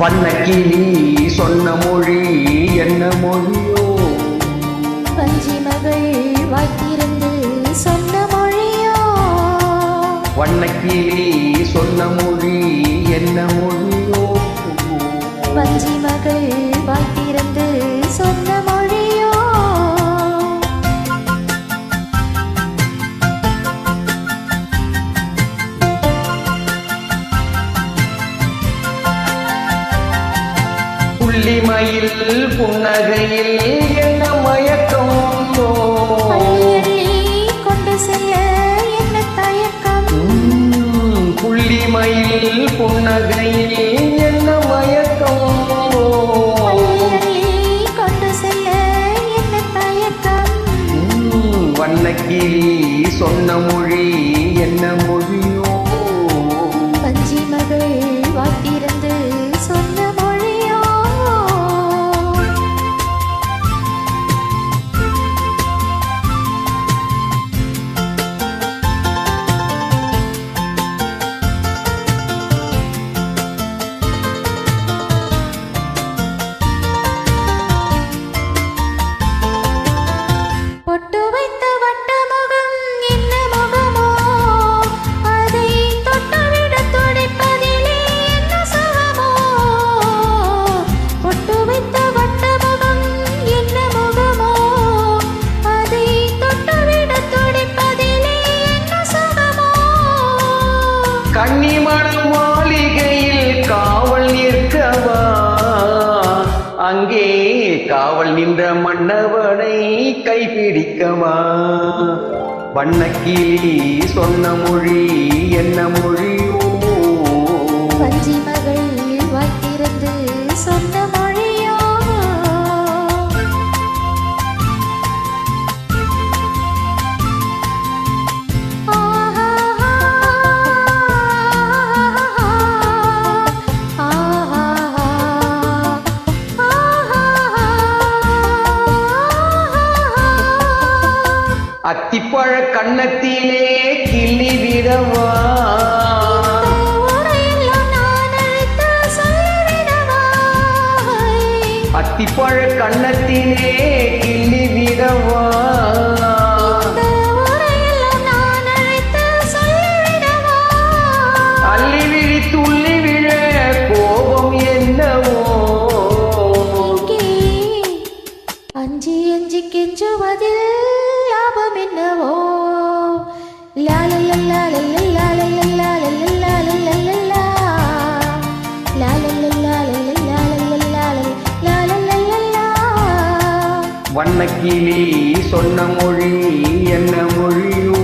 வண்ணக்கிளி சொன்ன மொழி என்ன மொழியோ? வஞ்சி மகள் வாய்த்திருந்து சொன்ன மொழியோ? வண்ணக்கிளி சொன்ன மொழி புள்ளிமயில் புன்னகையில் என்ன மயக்கம் கொண்டு செல்ல என்ன தயக்கம்? புள்ளிமயில் புன்னகையில் என்ன மயக்கம் கொண்டு செல்ல என்ன தயக்கம்? வண்ணக்கிளி சொன்ன மொழி என்ன மொழியோ கன்னிமணல் மாளிகையில் காவல் நிற்கவா? அங்கே காவல் நின்ற மன்னவனை கைப்பிடிக்கவா? வண்ணக்கிளி சொன்ன மொழி என்ன மொழியோ? அத்திப்பழ கண்ணத்திலே கிள்ளி விடவா? அத்திப்பழ கண்ணத்திலே கிள்ளி விடவா? லாபம் என்னவோ வண்ணக்கிளி சொன்ன மொழி என்ன மொழியோ